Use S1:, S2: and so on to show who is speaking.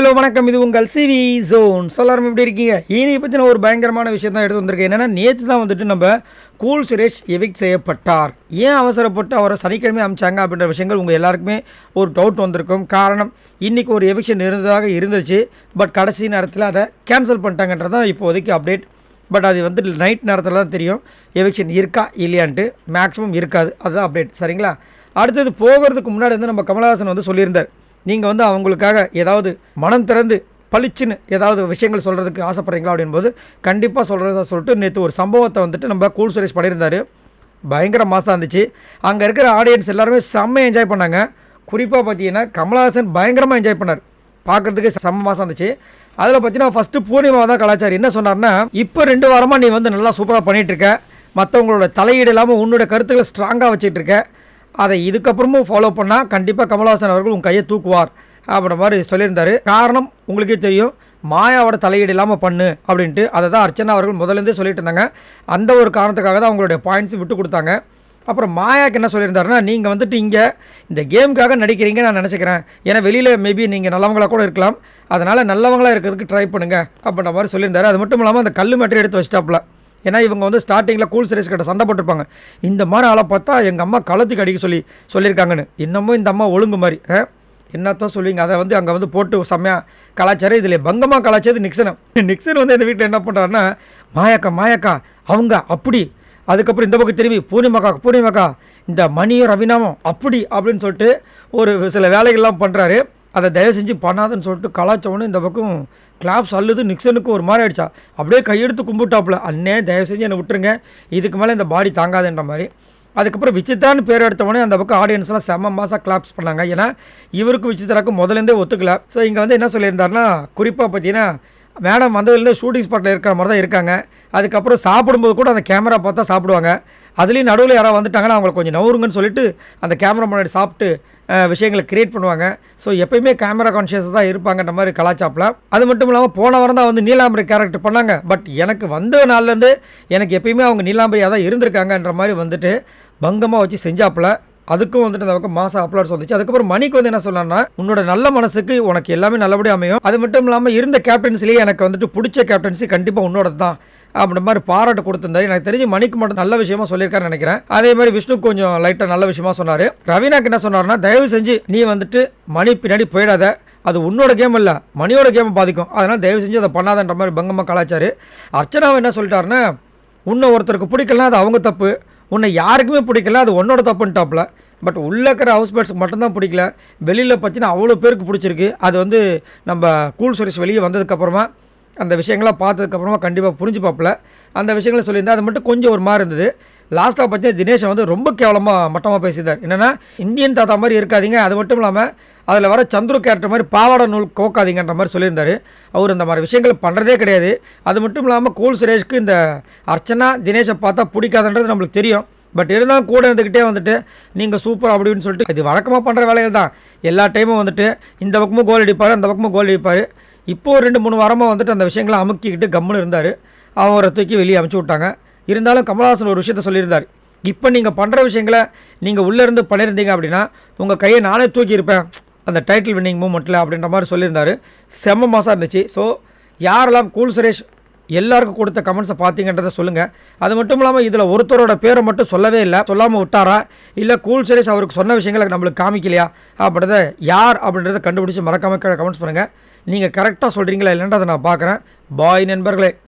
S1: Hello வணக்கம். இது உங்கள் சிவி ஜோன். சொல்லாரம் எப்படி இருக்கீங்க? இனி பற்றின ஒரு பயங்கரமான விஷயம் தான் எடுத்து வந்திருக்கேன். என்னென்னா நேற்று தான் வந்துட்டு நம்ம கூல் சுரேஷ் எவிக் செய்யப்பட்டார். ஏன் அவசரப்பட்டு அவரை சனிக்கிழமை அமைச்சாங்க அப்படின்ற விஷயங்கள் உங்கள் எல்லாருக்குமே ஒரு டவுட் வந்திருக்கும். காரணம் இன்றைக்கி ஒரு எவிக்ஷன் இருந்ததாக இருந்துச்சு. பட் கடைசி நேரத்தில் அதை கேன்சல் பண்ணிட்டாங்கன்றது தான் இப்போதைக்கு அப்டேட் பட் அது வந்து நைட் நேரத்தில் தான் தெரியும். எவிக்ஷன் இருக்கா இல்லையான்ட்டு மேக்ஸிமம் இருக்காது. அதுதான் அப்டேட் சரிங்களா? அடுத்தது போகிறதுக்கு முன்னாடி வந்து நம்ம கமலஹாசன் வந்து சொல்லியிருந்தார். நீங்கள் வந்து அவங்களுக்காக ஏதாவது மனம் திறந்து பளிச்சுன்னு ஏதாவது விஷயங்கள் சொல்கிறதுக்கு ஆசைப்பட்றீங்களா அப்படின்போது கண்டிப்பாக சொல்கிறதா சொல்லிட்டு நேற்று ஒரு சம்பவத்தை வந்துட்டு நம்ம கூல் சுரேஷ் பண்ணியிருந்தார். பயங்கர மாதம் இருந்துச்சு. அங்கே இருக்கிற ஆடியன்ஸ் எல்லாருமே செம்ம என்ஜாய் பண்ணாங்க. குறிப்பாக பார்த்தீங்கன்னா கமலஹாசன் பயங்கரமாக என்ஜாய் பண்ணார். பார்க்குறதுக்கு செம்ம மாதம் இருந்துச்சு. அதில் பார்த்தீங்கன்னா ஃபஸ்ட்டு பூர்ணிமா தான் கலாச்சாரம் என்ன சொன்னார்னா இப்போ ரெண்டு வாரமாக நீ வந்து நல்லா சூப்பராக பண்ணிகிட்டு இருக்க. மற்றவங்களோட தலையீடு இல்லாமல் உன்னோட கருத்துக்களை ஸ்ட்ராங்காக வச்சுட்டு இருக்க. அதை இதுக்கப்புறமும் ஃபாலோ பண்ணால் கண்டிப்பாக கமல்ஹாசன் அவர்கள் உங்கள் கையை தூக்குவார் அப்படின்ற மாதிரி சொல்லியிருந்தார். காரணம் உங்களுக்கே தெரியும் மாயாவோட தலையீடு இல்லாமல் பண்ணு அப்படின்ட்டு அதை தான் அர்ச்சனா அவர்கள் முதலேருந்தே சொல்லிட்டு இருந்தாங்க. அந்த ஒரு காரணத்துக்காக தான் அவங்களுடைய பாயிண்ட்ஸ் விட்டு கொடுத்தாங்க. அப்புறம் மாயாக்கு என்ன சொல்லியிருந்தாருன்னா நீங்கள் வந்துட்டு இங்கே இந்த கேமுக்காக நடிக்கிறீங்க நான் நினச்சிக்கிறேன். ஏன்னா வெளியில் மேபி நீங்கள் நல்லவங்களாக கூட இருக்கலாம். அதனால் நல்லவங்களாக இருக்கிறதுக்கு ட்ரை பண்ணுங்கள் அப்படின்ற மாதிரி சொல்லியிருந்தாரு. அது மட்டும் இல்லாமல் அந்த கல் மட்டும் எடுத்து வச்சிட்டாப்புல. ஏன்னா இவங்க வந்து ஸ்டார்டிங்கில் கூல் சீரிஸ் கிட்ட சண்டை போட்டிருப்பாங்க. இந்த மாதிரி ஆளை பார்த்தா எங்கள் அம்மா களத்துக்கு அடிக்க சொல்லி சொல்லியிருக்காங்கன்னு. இன்னமும் இந்த அம்மா ஒழுங்கு மாதிரி. ஆ? என்னத்தான் சொல்லுவீங்க? அதை வந்து அங்கே வந்து போட்டு செம்மையாக கலாச்சாரம். இதில் பங்கமாக கலாச்சது நிக்சனம் நிக்சன் வந்து இந்த வீட்டில் என்ன பண்ணுறாருன்னா மாயாக்கா மாயாக்கா அவங்க அப்படி. அதுக்கப்புறம் இந்த பக்கம் திரும்பி பூர்ணிமாக்கா பூர்ணிமாக்கா இந்த மணியும் ரவினாமும் அப்படி அப்படின்னு சொல்லிட்டு ஒரு சில வேலைகள்லாம் பண்ணுறாரு அதை தயவு செஞ்சு பண்ணாதுன்னு சொல்லிட்டு கலாச்சவனு இந்த பக்கம் கிளாப்ஸ் அள்ளுது நிக்சனுக்கு ஒரு மாதிரி ஆயிடுச்சா? அப்படியே கையெடுத்து கும்பிட்டாப்புல. அண்ணே தயவு செஞ்சு என்னை விட்டுருங்க. இதுக்கு மேலே இந்த பாடி தாங்காதுன்ற மாதிரி. அதுக்கப்புறம் விசித்ரான்னு பேர் எடுத்தவொடனே அந்த பக்கம் ஆடியன்ஸ்லாம் செம்ம மாதம் கிளாப்ஸ் பண்ணாங்க. ஏன்னா இவருக்கு விசித்ராக்கு முதலேருந்தே ஒத்துக்கல. ஸோ இங்கே வந்து என்ன சொல்லியிருந்தாருன்னா குறிப்பாக பார்த்தீங்கன்னா மேடம் வந்ததுலேருந்து ஷூட்டிங் ஸ்பாட்டில் இருக்கிற மாதிரி தான் இருக்காங்க. அதுக்கப்புறம் சாப்பிடும்போது கூட அந்த கேமரா பார்த்தா சாப்பிடுவாங்க. அதுலேயும் நடுவில் யாராவது வந்துட்டாங்கன்னா அவங்களை கொஞ்சம் நவருங்கன்னு சொல்லிட்டு அந்த கேமரா முன்னாடி சாப்பிட்டு விஷயங்களை கிரியேட் பண்ணுவாங்க. ஸோ எப்பயுமே கேமரா கான்ஷியஸ் தான் இருப்பாங்கன்ற மாதிரி கலாச்சாப்பில். அது மட்டும் இல்லாமல் போன வாரம் தான் வந்து நீலாம்பரி கேரக்டர் பண்ணாங்க. பட் எனக்கு வந்த நாள்லேருந்து எனக்கு எப்பயுமே அவங்க நீலாம்பரியாக தான் இருந்திருக்காங்கன்ற மாதிரி வந்துட்டு பங்கமாக வச்சு செஞ்சாப்புல. அதுக்கும் வந்துட்டு அந்த பக்கம் மாதம் அப்லோட்ஸ் வந்துச்சு. அதுக்கப்புறம் மணிக்கு வந்து என்ன சொல்லலாம்னா உன்னோட நல்ல மனசுக்கு உனக்கு எல்லாமே நல்லபடியாக அமையும். அது மட்டும் இல்லாமல் இருந்த கேப்டன்சிலேயே எனக்கு வந்துட்டு பிடிச்ச கேப்டன்சி கண்டிப்பாக உன்னோட தான். அப்படின்ற மாதிரி பாராட்டு கொடுத்துருந்தாரு. எனக்கு தெரிஞ்சு மணிக்கு மட்டும் நல்ல விஷயமா சொல்லியிருக்காருன்னு நினைக்கிறேன். அதே மாதிரி விஷ்ணு கொஞ்சம் லைட்டாக நல்ல விஷயமா சொன்னார். ரவீனாக்கு என்ன சொன்னார்னா தயவு செஞ்சு நீ வந்துட்டு மணி பின்னாடி போயிடாத. அது உன்னோட கேம் இல்லை மணியோட கேமை பாதிக்கும். அதனால் தயவு செஞ்சு அதை பண்ணாதன்ற மாதிரி பங்கமாக கலாச்சாரு. அர்ச்சனாவை என்ன சொல்லிட்டாருன்னா உன்னை ஒருத்தருக்கு பிடிக்கலனா அது அவங்க தப்பு. உன்னை யாருக்குமே பிடிக்கல அது உன்னோட டாப்பில் பட் உள்ளே இருக்கிற ஹவுஸ் பேட்ஸ்க்கு மட்டும்தான் பிடிக்கல. வெளியில் பார்த்தீங்கன்னா அவ்வளோ பேருக்கு பிடிச்சிருக்கு. அது வந்து நம்ம கூல் சுரேஷ் வெளியே வந்ததுக்கப்புறமா அந்த விஷயங்கள்லாம் பார்த்ததுக்கப்புறமா கண்டிப்பாக புரிஞ்சு பார்ப்பல அந்த விஷயங்களை சொல்லியிருந்தா அது மட்டும் கொஞ்சம் ஒரு மாதிரி இருந்தது. லாஸ்ட்டாக பார்த்தீங்கன்னா தினேஷை வந்து ரொம்ப கேவலமாக மட்டமாக பேசியிருந்தார். என்னென்னா இந்தியன் தாத்தா மாதிரி இருக்காதீங்க. அது மட்டும் இல்லாமல் அதில் வர சந்துரு கேரக்டர் மாதிரி பாவாட நூல் கோக்காதீங்கன்ற மாதிரி சொல்லியிருந்தார். அவர் இந்த மாதிரி விஷயங்கள் பண்ணுறதே கிடையாது. அது மட்டும் இல்லாமல் கூல் சுரேஷ்க்கு இந்த அர்ச்சனா தினேஷை பார்த்தா பிடிக்காதுன்றது நம்மளுக்கு தெரியும். பட் இருந்தாலும் கூட இருந்துக்கிட்டே வந்துட்டு நீங்கள் சூப்பர் அப்படின்னு சொல்லிட்டு இது வழக்கமாக பண்ணுற வேலைகள் தான். எல்லா டைமும் வந்துட்டு இந்த பக்கமும் கோல் அடிப்பார் அந்த பக்கமும் கோல் அடிப்பார். இப்போ ஒரு ரெண்டு மூணு வாரமாக வந்துட்டு அந்த விஷயங்களை அமுக்கிக்கிட்டு கம்முன்னு இருந்தார். அவரை தூக்கி வெளியே அமுச்சு விட்டாங்க. இருந்தாலும் கமல்ஹாசன் ஒரு விஷயத்த சொல்லியிருந்தார். இப்போ நீங்கள் பண்ணுற விஷயங்களை நீங்கள் உள்ளே இருந்து பண்ணியிருந்தீங்க அப்படின்னா உங்கள் கையை நானே தூக்கியிருப்பேன் அந்த டைட்டில் வின்னிங் மூமெண்ட்டில் அப்படின்ற மாதிரி சொல்லியிருந்தாரு. செம்ம மாதம் இருந்துச்சு. ஸோ யாரெல்லாம் கூல் சுரேஷ் எல்லாருக்கும் கொடுத்த கமெண்ட்ஸை பார்த்தீங்கன்றதை சொல்லுங்கள் அது மட்டும் இல்லாமல் இதில் ஒருத்தரோட பேரை மட்டும் சொல்லவே இல்லை. சொல்லாமல் விட்டாரா? இல்லை கூல் சுரேஷ் அவருக்கு சொன்ன விஷயங்களை நம்மளுக்கு காமிக்கலையா? அப்படின்றத யார் அப்படின்றத கண்டுபிடிச்சி மறக்காமல் கமெண்ட்ஸ் பண்ணுங்கள் நீங்கள் கரெக்டாக சொல்கிறீங்களா இல்லைன்றதை நான் பார்க்குறேன். பாய் நண்பர்களே.